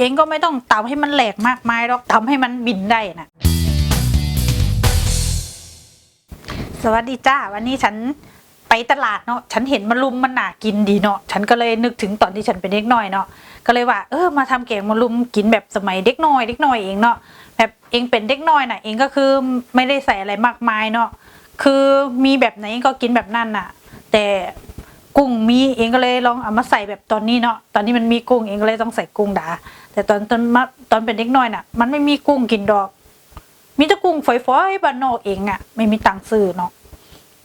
เองก็ไม่ต้องตำให้มันแหลกมากมายหรอกตำให้มันบินได้นะสวัสดีจ้า วันนี้ฉันไปตลาดเนาะ ฉันเห็นมะลุมมันน่ากินดีเนาะ ฉันก็เลยนึกถึงตอนที่ฉันเป็นเด็กน้อยเนาะ ก็เลยว่าเออมาทำแกงมะลุมกินแบบสมัยเด็กน้อยเด็กน้อยเองเนาะ แบบเองเป็นเด็กน้อยน่ะ เองก็คือไม่ได้ใส่อะไรมากมายเนาะ คือมีแบบไหนก็กินแบบนั้นน่ะ แต่ กุ้งมีเองก็เลยลองเอามาใส่แบบตอนนี้เนาะตอนนี้มันมีกุ้งเองก็เลยต้องใส่กุ้งดาแต่ตอนตอนมาตอนเป็นเด็กน้อยน่ะ มันไม่มีกุ้งกินดอก มีแต่กุ้งฝอยๆบ้านนอกเองอะไม่มีตังค์ซื้อเนาะ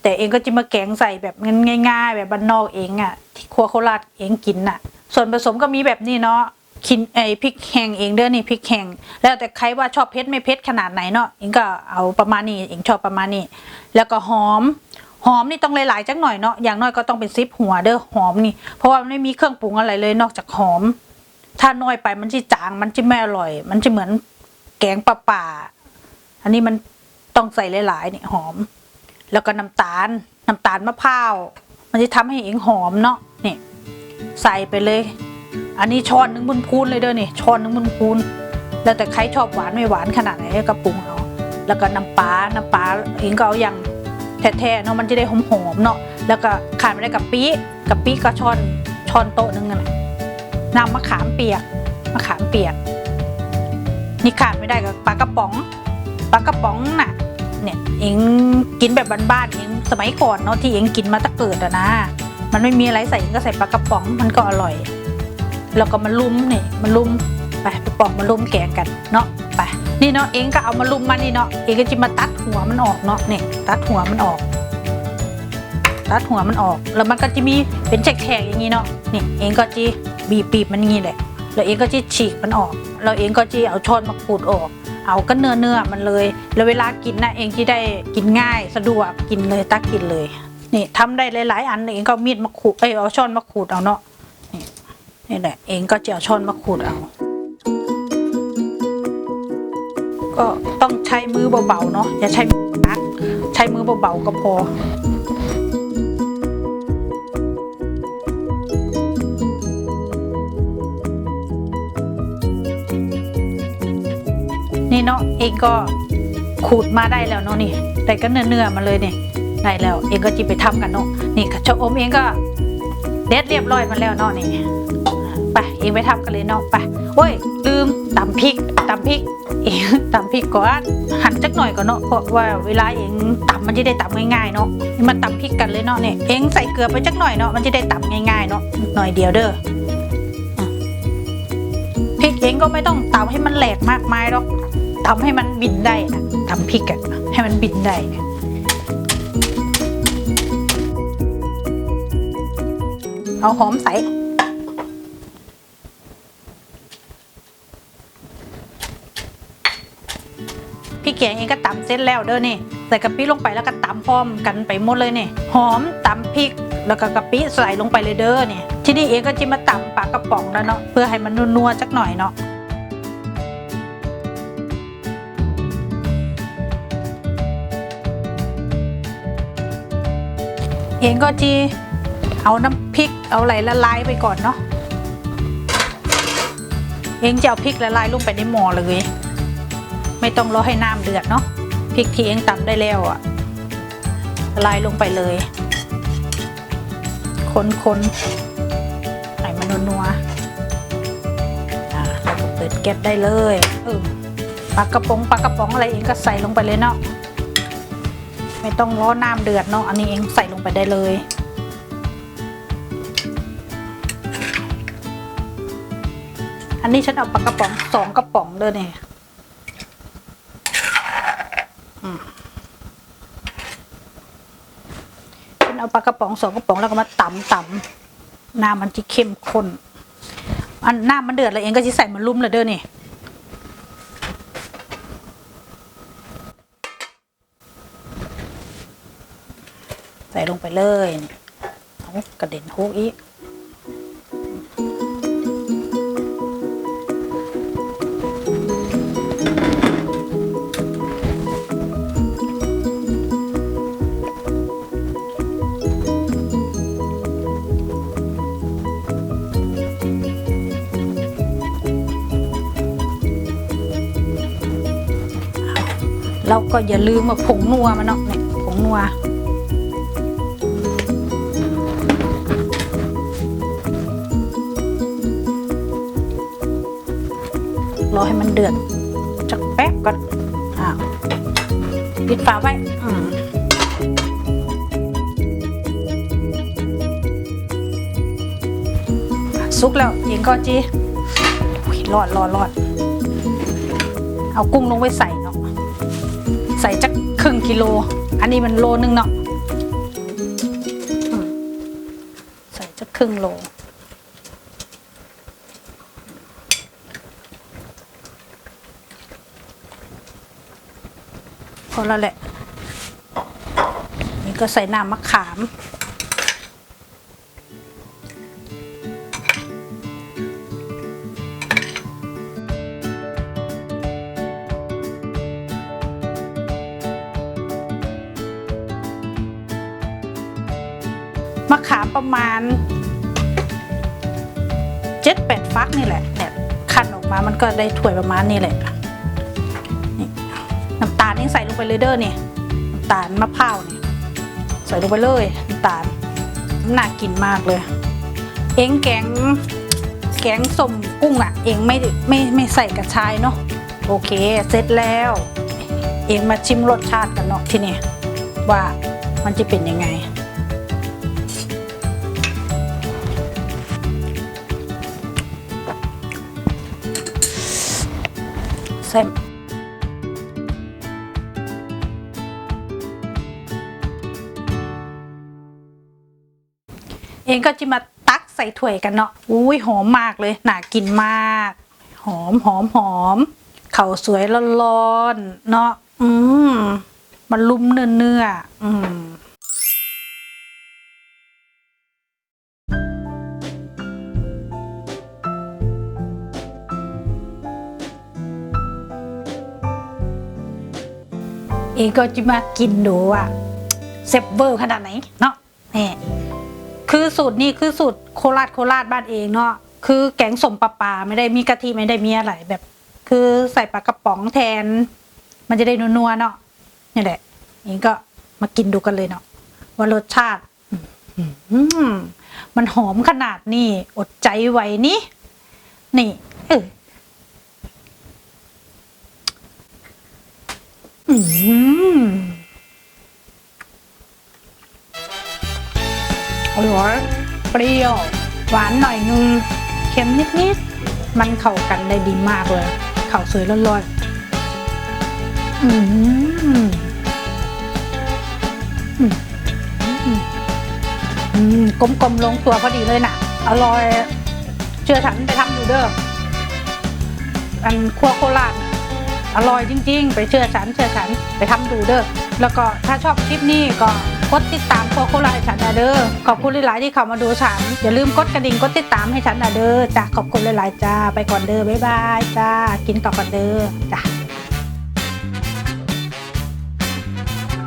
แต่เองก็จะมาแกงใส่แบบง่ายๆ แบบบ้านนอกเองอะที่ครัวโคราชเองกินน่ะ ส่วนผสมก็มีแบบนี้เนาะคินไอพริกแห้งเองเด้อนี่พริกแห้งแล้วแต่ใครว่าชอบเผ็ดไม่เผ็ดขนาดไหนเนาะเองก็เอาประมาณนี้เองชอบประมาณนี้ แล้วก็หอม หอมนี่ต้องหลายๆจักหน่อยเนาะอย่างน้อยก็ต้องเป็นซิปหัวเด้อหอมนี่เพราะว่ามันไม่มีเครื่องปรุงอะไรเลยนอกจากหอม ถ้าน้อยไปมันจะจางมันจะไม่อร่อย มันจะเหมือนแกงปลาป่าอันนี้มันต้องใส่หลายๆนี่หอม แล้วก็น้ำตาลน้ำตาลมะพร้าว มันจะทำให้เองหอมเนาะนี่ใส่ไปเลย อันนี้ช้อนหนึงบนพูนเลยเด้อนี่ช้อนหนึงบนพูนแล้วแต่ใครชอบหวานไม่หวานขนาดไหนก็ปรุงเอาแล้วก็น้ำปลาน้ำปลาเองก็เอาอย่าง แท้ๆเนาะมันจะได้หอมๆเนาะแล้วก็ขาดไม่ได้กับปีกับปีก็ช้อนช้อนโต๊ะหนึงนั่นแหละน้ำมะขามเปียกมะขามเปียกนี่ขาดไม่ได้กับปลากระป๋องปลากระป๋องน่ะเนี่ยเองกินแบบบ้านๆเองสมัยก่อนเนาะที่เองกินมาตั้งเกิดอะนะ มันไม่มีอะไรใส่เองก็ใส่ปลากระป๋องมันก็อร่อย แล้วก็มาลุมนี่ยมาลุมไปไปปอกมาลุมแกงกันเนาะไป นี่เนาะเองก็เอามาลุมมานี่เนาะเองก็จะมาตัดหัวมันออกเนาะเนี่ยตัดหัวมันออก ตัดหัวมันออก แล้วมันก็จะมีเป็นแฉกๆอย่างนี้เนาะนี่เองก็จะบีบปีบมันงี้แหละแล้วเองก็จะฉีกมันออกแล้วเองก็จะเอาช้อนมาขูดออก เอาก็เนื้อเนื้อมันเลย แล้วเวลากินนะเองที่ได้กินง่ายสะดวกกินเลยตักกินเลยนี่ทำได้หลาย ๆ อันเองก็มีดมาขูดเอ้ยเอาช้อนมาขูดเอาเนาะนี่นี่แหละเองก็จะเอาช้อนมาขูดเอา ก็ต้องใช้มือเบาๆเนาะอย่าใช้มือนักใช้มือเบาๆก็พอนี่เนาะเองก็ขูดมาได้แล้วเนาะนี่แต่ก็เนื้อเนื้อๆมาเลยเนี่ยได้แล้วเองก็จิไปทำกันเนาะนี่ค่ะชะอมเองก็เด็ดเรียบร้อยมาแล้วเนาะนี่ ไปเองไปทำกันเลยเนาะไปโอ้ย ลืมตำพริกตำพริกเองตำพริกก่อนหั่นจักหน่อยก่อนเนาะเพราะว่าเวลาเองตำมันจะได้ตำง่ายๆเนาะนี่มาตำพริกกันเลยเนาะเนี่ยเองใส่เกลือไปจักหน่อยเนาะมันจะได้ตำง่ายๆเนาะหน่อยเดียวเด้อพริกเองก็ไม่ต้องตำให้มันแหลกมากมายหรอกทำให้มันบินได้นะทำพริกอะให้มันบินได้เนี่ยเอาหอมใส่ พี่แกงเองก็ตำเส้นแล้วเด้อนี่ใส่กะปิลงไปแล้วก็ตำพร้อมกันไปหมดเลยเนี่ยหอมตำพริกแล้วก็กะปิใส่ลงไปเลยเด้อเนี่ยที่นี่เองก็จะมาตำปลากระป๋องแล้วเนาะเพื่อให้มันนัวๆจักหน่อยเนาะเองก็จีเอาน้ำพริกเอาอะไรละลายไปก่อนเนาะเองจะเอาพริกละลายลงไปในหม้อเลย ไม่ต้องรอให้น้ำเดือดเนาะพริกที่เองตำได้แล้วอะละลายลงไปเลย คนคนๆให้มันนัวๆอะเราก็เปิดแก๊สได้เลยเออปลากระป๋องปลากระป๋องอะไรเองก็ใส่ลงไปเลยเนาะไม่ต้องรอน้ำเดือดเนาะอันนี้เองใส่ลงไปได้เลยอันนี้ฉันเอาปลากระป๋องสองกระป๋องเลยเนี่ย อืมฉันเอาปลากระป๋องสองกระป๋องแล้วก็มาตำตำน้ำมันจะเข้มข้นอันน้ำมันเดือดแล้วเองก็จะใส่มันลุ่มเลยเด้อนี่ใส่ลงไปเลย เอากระเด็นโฮกอีก แล้วก็อย่าลืมว่าผงนัวมันเนาะเนี่ยผงนัวรอให้มันเดือดจักแป๊บก่อนอ้าวปิดฝาไว้อืมสุกแล้วเองก็จีรอดรอดรอด เอากุ้งลงไปใส่เนาะใกิโล อันนี้มันโลนึงเนาะใส่จะครึ่งโล พอแล้วแหละ นี่ก็ใส่น้ำมะขาม มะขามประมาณเจ็ดแปดฟักนี่แหละเนี่คั้นออกมามันก็ได้ถ้วยประมาณนี้แหละนี่น้ำตาลนี่ใส่ลงไปเลยเด้อนี่น้ำตาลมะพร้าวนี่ใส่ลงไปเลยน้ำตาลน่ากินมากเลย เองแกงแกงส้มกุ้งอะ เองไม่ไม่ไม่ใส่กระชายเนาะโอเคเสร็จแล้ว เองมาชิมรสชาติกันเนาะที่นี่ว่ามันจะเป็นยังไง ใส่เองก็จะมาตักใส่ถ้วยกันเนาะอุ้ยหอมมากเลยน่ากินมาก หอมหอมหอมเข่าสวยร้อนๆเนาะอืมมันลุ่มเนื้อเนื้ออืม เองก็จะมากินดูว่าเซฟเวอร์ขนาดไหนเนาะนี่คือสูตรนี้คือสูตรโคราชโคราชบ้านเองเนาะคือแกงสมปลาปลาไม่ได้มีกะทิไม่ได้มีอะไรแบบ คือใส่ปลากระป๋องแทน มันจะได้นัวๆเนาะนี่แหละเองก็มากินดูกันเลยเนาะว่ารสชาติอืมมันหอมขนาดนี้อดใจไหวนี่นี่ เออ อร่อยเปรี้ยว หวานหน่อยนึง เค็มนิดๆ มันเข้ากันได้ดีมากเลย เข้าสวยร้อนๆอืมอืมอืมกลมๆลงตัวพอดีเลยน่ะ อร่อย เชื่อฉันไปทำดูเด้ออันครัวโคราช อร่อยจริง ๆ ไปเชื่อฉันเชื่อฉันไปทำดูเด้อแล้วก็ถ้าชอบคลิปนี้ก็กดติดตามพวกโคราชฉันนะเด้อขอบคุณหลายๆที่เข้ามาดูฉันอย่าลืมกดกระดิ่งกดติดตามให้ฉันนะเด้อจ้ะขอบคุณหลายๆจ้าไปก่อนเด้อบ๊ายบายจ้ากินต่อก่อนเด้อจ้ะ